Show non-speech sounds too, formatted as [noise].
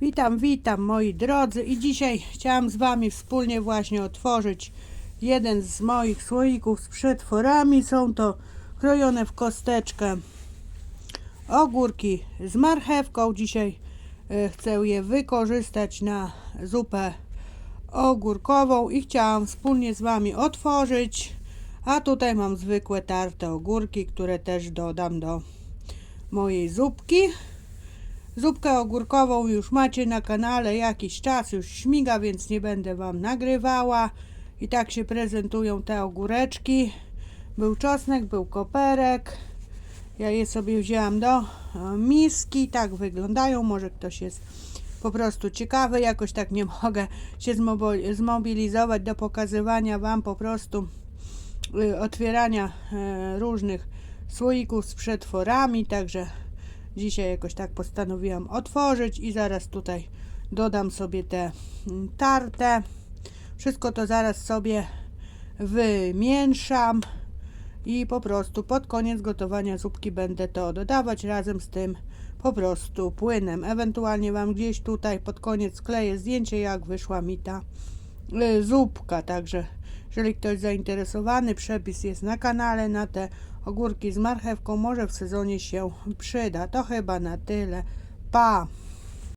Witam, witam moi drodzy i dzisiaj chciałam z Wami wspólnie właśnie otworzyć jeden z moich słoików z przetworami. Są to krojone w kosteczkę ogórki z marchewką. Dzisiaj e, chcę je wykorzystać na zupę ogórkową i chciałam wspólnie z Wami otworzyć. A tutaj mam zwykłe tarte ogórki, które też dodam do mojej zupki. Zupkę ogórkową już macie na kanale jakiś czas, już śmiga, więc nie będę Wam nagrywała. I tak się prezentują te ogóreczki. Był czosnek, był koperek. Ja je sobie wzięłam do e, miski. Tak wyglądają. Może ktoś jest po prostu ciekawy. Jakoś tak nie [laughs] mogę się zmobilizować do pokazywania Wam po prostu y, otwierania e, różnych słoików z przetworami. Także Dzisiaj jakoś tak postanowiłam otworzyć i zaraz tutaj dodam sobie te mm, tarte. Wszystko to zaraz sobie wymieszam i po prostu pod koniec gotowania zupki będę to dodawać razem z tym po prostu płynem. Ewentualnie Wam gdzieś tutaj pod koniec skleję zdjęcie jak wyszła mi ta zupka. Także jeżeli ktoś zainteresowany, przepis jest na kanale na te ogórki z marchewką. Może w sezonie się przyda. To chyba na tyle. Pa!